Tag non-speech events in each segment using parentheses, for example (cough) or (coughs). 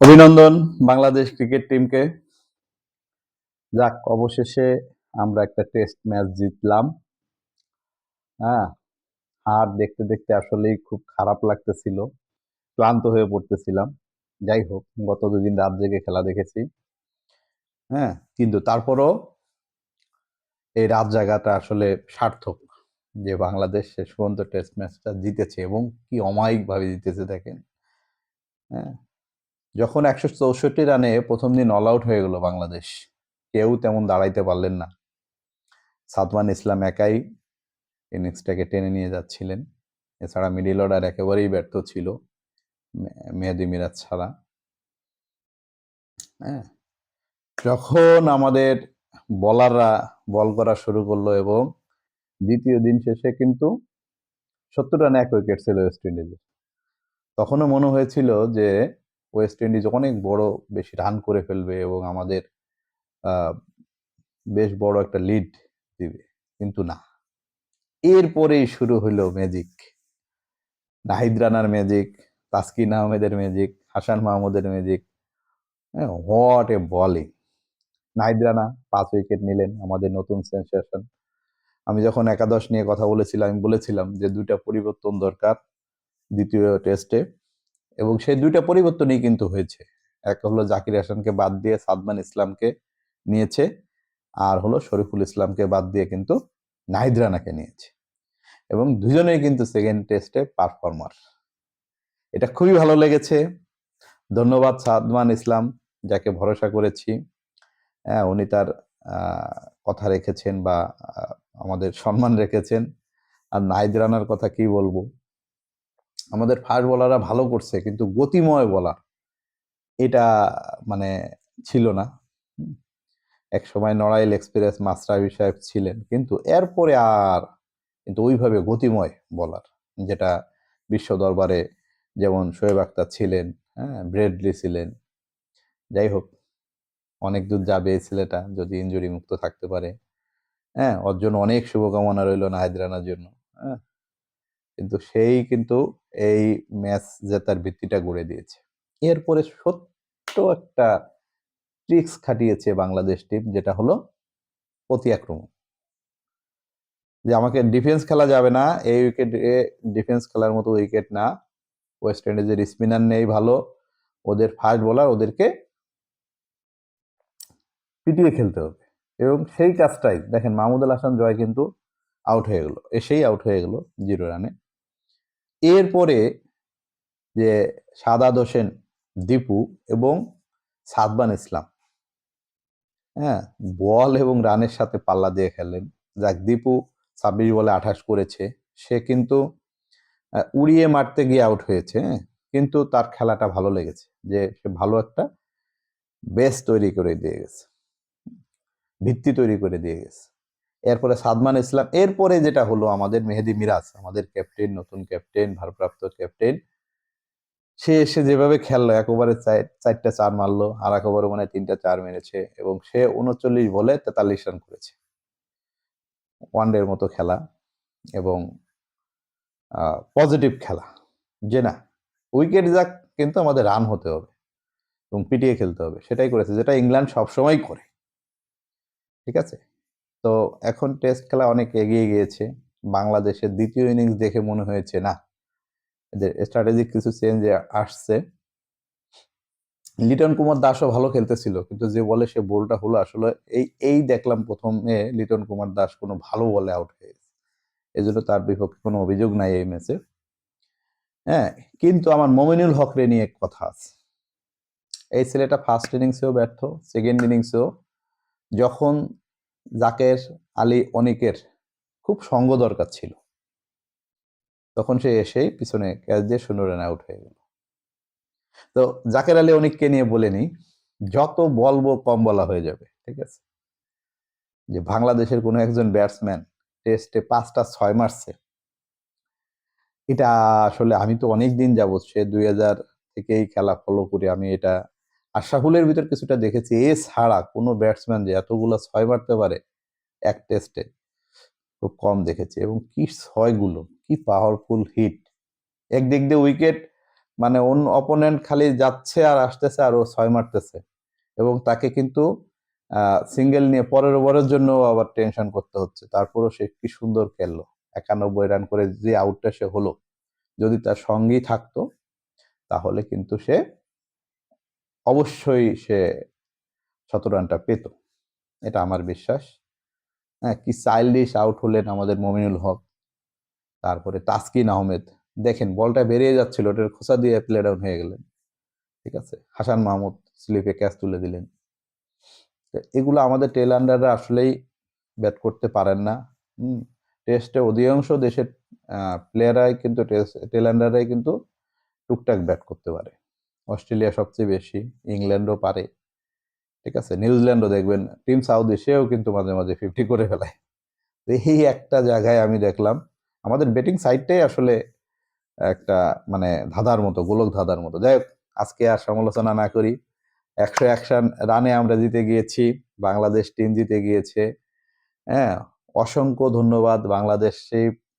অভিনন্দন বাংলাদেশ ক্রিকেট টিমকে। যাক, অবশেষে আমরা একটা টেস্ট ম্যাচ জিতলাম। হ্যাঁ হার দেখতে দেখতে আসলেই খুব খারাপ লাগতেছিল, ক্লান্ত হয়ে পড়তেছিলাম। যাই হোক, গত দুদিন রাত জেগে খেলা দেখেছি। হ্যাঁ কিন্তু তারপরও এই রাত জায়গাটা আসলে সার্থক যে বাংলাদেশ শেষ পর্যন্ত টেস্ট ম্যাচটা জিতেছে এবং কি অমায়িকভাবে জিতেছে দেখেন। হ্যাঁ যখন একশো চৌষট্টি রানে প্রথম দিন অল আউট হয়ে গেল বাংলাদেশ, কেউ তেমন দাঁড়াইতে পারলেন না। সাদমান ইসলাম একাই ইনিংসটাকে টেনে নিয়ে যাচ্ছিলেন। এছাড়া মিডিল অর্ডার একেবারেই ব্যর্থ ছিল মেহেদি মিরাজ ছাড়া। হ্যাঁ যখন আমাদের বলাররা বল করা শুরু করল এবং দ্বিতীয় দিন শেষে কিন্তু সত্তর রানে এক উইকেট ছিল ওয়েস্ট ইন্ডিজের তখনও মনে হয়েছিল যে ওয়েস্ট ইন্ডিজ অনেক বড়, বেশি রান করে ফেলবে এবং আমাদের বেশ বড় একটা লিড দিবে। কিন্তু না। এরপরেই শুরু হলো ম্যাজিক নাহিদ রানার ম্যাজিক তাসকিন আহমেদের ম্যাজিক হাসান মাহমুদের magic what a bowling Nahid Rana পাঁচ উইকেট নিলেন আমাদের নতুন সেন্সেশন আমি যখন একাদশ নিয়ে কথা বলেছিলাম, আমি বলেছিলাম যে দুইটা পরিবর্তন দরকার দ্বিতীয় টেস্টে এবং সেই দুইটা পরিবর্তনই কিন্তু হয়েছে। এক হলো জাকির হাসানকে বাদ দিয়ে সাদমান ইসলামকে নিয়েছে, আর হলো শরীফুল ইসলামকে বাদ দিয়ে কিন্তু নাহিদ রানাকে নিয়েছে। এবং দুজনেই কিন্তু সেকেন্ড টেস্টে পারফর্মার এটা খুবই ভালো লেগেছে। ধন্যবাদ সাদমান ইসলাম, যাকে ভরসা করেছি। হ্যাঁ উনি তার কথা রেখেছেন বা আমাদের সম্মান রেখেছেন। আর নাহিদ রানার কথা কি বলব? আমাদের ফাস্ট বলাররা ভালো করছে, কিন্তু গতিময় বলার এটা মানে ছিল না। এক সময় নড়াইল এক্সপ্রেস মাস্টারবি সাহেব ছিলেন, কিন্তু এরপরে আর কিন্তু ওইভাবে গতিময় বলার যেটা বিশ্ব দরবারে যেমন শোয়েব আক্তার ছিলেন হ্যাঁ ব্রেডলি ছিলেন, যাই হোক, অনেক দূর যাবে ছেলেটা যদি ইনজুরি মুক্ত থাকতে পারে হ্যাঁ ওর জন্য অনেক শুভকামনা রইল নাহিদ রানার জন্য হ্যাঁ কিন্তু সেই কিন্তু এই ম্যাচ জেতার ভিত্তিটা গড়ে দিয়েছে। এরপরে ছোট্ট একটা ট্রিক্স খাটিয়েছে বাংলাদেশ টিম, যেটা হলো প্রতি আক্রমণ যে আমাকে ডিফেন্স খেলা যাবে না, এই উইকেটে ডিফেন্স খেলার মতো উইকেট না। ওয়েস্ট ইন্ডিজের স্পিনার নেই ভালো, ওদের ফাস্ট বোলার ওদেরকে পিটিয়ে খেলতে হবে। এবং সেই কাজটাই, দেখেন মাহমুদুল হাসান জয় কিন্তু আউট হয়ে গেল, এসেই আউট হয়ে গেল জিরো রানে এরপরে যে সাদাদ হোসেন দীপু এবং সাদবান ইসলাম। হ্যাঁ বল এবং রানের সাথে পাল্লা দিয়ে খেললেন যাক, দীপু ছাব্বিশ বলে আঠাশ করেছে। সে কিন্তু উড়িয়ে মারতে গিয়ে আউট হয়েছে হ্যাঁ? কিন্তু তার খেলাটা ভালো লেগেছে। যে সে ভালো একটা বেস তৈরি করে দিয়ে গেছে। ভিত্তি তৈরি করে দিয়ে গেছে। এরপরে সাদমান ইসলাম, এরপরে যেটা হলো আমাদের মেহেদি মিরাজ, আমাদের ক্যাপ্টেন নতুন ক্যাপ্টেন ভারপ্রাপ্ত ক্যাপ্টেন সে এসে যেভাবে খেললো এক ওভারে চারটা চার মারলো, আর এক ওভারে মানে তিনটা চার মেরেছে, এবং সে উনচল্লিশ বলে তেতাল্লিশ রান করেছে। ওয়ানডের মতো খেলা, এবং পজিটিভ খেলা। যে না উইকেট যাক, কিন্তু আমাদের রান হতে হবে, এবং পিটিয়ে খেলতে হবে, সেটাই করেছে, যেটা ইংল্যান্ড সবসময় করে। ঠিক আছে? তো এখন টেস্ট খেলা অনেক এগিয়ে গিয়েছে। বাংলাদেশের দ্বিতীয় ইনিংস দেখে মনে হয়েছে, না? এদের স্ট্র্যাটেজিক কিছু চেঞ্জ আসছে। লিটন কুমার দাসও ভালো খেলতেছিল, কিন্তু যে বলে সে বলটা হলো আসলে এই এই দেখলাম প্রথমে লিটন কুমার দাস কোনো ভালো বলে আউট হয়ে এই জন্য তার বিপক্ষে কোনো অভিযোগ নাই এই ম্যাচে হ্যাঁ কিন্তু আমার মমিনুল হকরে নিয়ে কথা আছে। এই ছেলেটা ফার্স্ট ইনিংসেও ব্যর্থ সেকেন্ড ইনিংসেও যখন জাকের আলী অনিকের খুব সঙ্গ দরকার ছিল। তখন সে এসেই পিছনে ক্যাচ দিয়ে শূন্য রান আউট হয়ে গেল। তো জাকের আলী অনিককে নিয়ে বলেনি যত বলব কম বলা হয়ে যাবে, ঠিক আছে? যে বাংলাদেশের কোনো একজন ব্যাটসম্যান টেস্টে পাঁচটা ছয় মারছে, এটা আসলে আমি তো অনেক দিন যাবত সে দুই হাজার থেকেই খেলা ফলো করি, আমি এটা আশাফুলের ভিতর কিছুটা দেখেছি, এ ছাড়া কোনো ব্যাটসম্যান যে এতগুলো ছয় মারতে পারে এক টেস্টে খুব কম দেখেছি। এবং কি ছয়গুলো, কি পাওয়ারফুল হিট একদিক দিয়ে উইকেট মানে অন্য অপোনেন্ট খালি যাচ্ছে আর আসতেছে আর ও ছয় মারতেছে। এবং তাকে কিন্তু সিঙ্গেল নিয়ে পরের ওভারের জন্য আবার টেনশন করতে হচ্ছে। তারপরও সে কি সুন্দর খেললো। একানব্বই রান করে যে আউটটা সে হলো। যদি তার সঙ্গেই থাকতো, তাহলে কিন্তু সে অবশ্যই সে শত রানটা পেত। এটা আমার বিশ্বাস। হ্যাঁ কি চাইল্ডিশ আউট হলেন আমাদের মমিনুল হক। তারপরে তাসকিন আহমেদ। দেখেন, বলটা বেরিয়ে যাচ্ছিল, ওটার খোসা দিয়ে প্লে ডাউন হয়ে গেলেন। ঠিক আছে? হাসান মাহমুদ স্লিপে ক্যাচ তুলে দিলেন। এগুলো আমাদের টেল আন্ডাররা আসলেই ব্যাট করতে পারেন না। টেস্টে অধিকাংশ দেশের প্লেয়াররাই কিন্তু টেস্ট টেল আন্ডাররাই কিন্তু টুকটাক ব্যাট করতে পারে। অস্ট্রেলিয়া সবচেয়ে বেশি, ইংল্যান্ডও পারে। ঠিক আছে, নিউজিল্যান্ডও দেখবেন টিম সাউথ সেও কিন্তু মাঝে মাঝে ফিফটি করে ফেলায়। তো এই একটা জায়গায় আমি দেখলাম, আমাদের ব্যাটিং সাইডটাই আসলে একটা মানে ধাঁধার মতো, গোলক ধাঁধার মতো। যাই হোক, আজকে আর সমালোচনা না করি। একশো একশন রানে আমরা জিতে গিয়েছি, বাংলাদেশ টিম জিতে গিয়েছে। হ্যাঁ অসংখ্য ধন্যবাদ বাংলাদেশ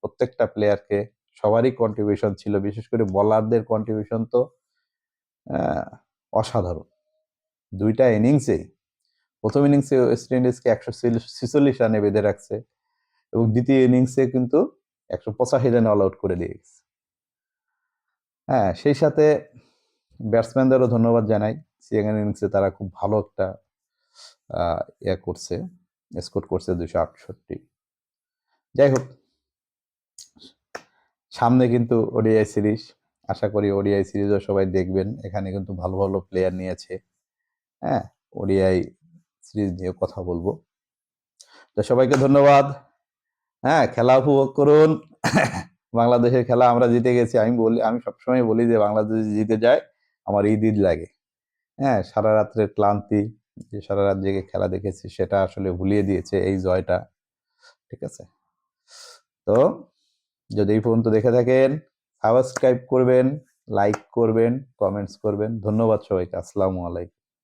প্রত্যেকটা প্লেয়ারকে সবারই কন্ট্রিবিউশন ছিল, বিশেষ করে বলারদের কন্ট্রিবিউশন তো অসাধারণ। দুইটা ইনিংসে, প্রথম ইনিংসে ওয়েস্ট ইন্ডিজকে একশো ছিচল্লিশ রানে বেঁধে রাখছে এবং দ্বিতীয় ইনিংসে কিন্তু একশো পঁচাশি রানে অল আউট করে দিয়ে গেছে। হ্যাঁ সেই সাথে ব্যাটসম্যানদেরও ধন্যবাদ জানাই। সেকেন্ড ইনিংসে তারা খুব ভালো একটা ইয়ে করছে স্কোর করছে দুশো আটষট্টি। যাই হোক, সামনে কিন্তু ওডিআই সিরিজ আশা করি ওডিআই সিরিজও সবাই দেখবেন। এখানে কিন্তু ভালো ভালো প্লেয়ার নিয়েছে। হ্যাঁ ওডিআই সিরিজ নিয়ে কথা বলব। তো সবাইকে ধন্যবাদ। হ্যাঁ খেলা উপভোগ করুন। (coughs) বাংলাদেশের খেলা আমরা জিতে গেছি। আমি বলি, আমি সবসময় বলি যে বাংলাদেশ জিতে যায়, আমার ঈদ ঈদ লাগে। হ্যাঁ সারা রাত্রের ক্লান্তি, যে সারা রাত জেগে খেলা দেখেছি, সেটা আসলে ভুলিয়ে দিয়েছে এই জয়টা। ঠিক আছে? তো যদি এই পর্যন্ত দেখে থাকেন সাবস্ক্রাইব করবেন লাইক করবেন কমেন্টস করবেন। ধন্যবাদ সবাইকে। আসসালামু আলাইকুম।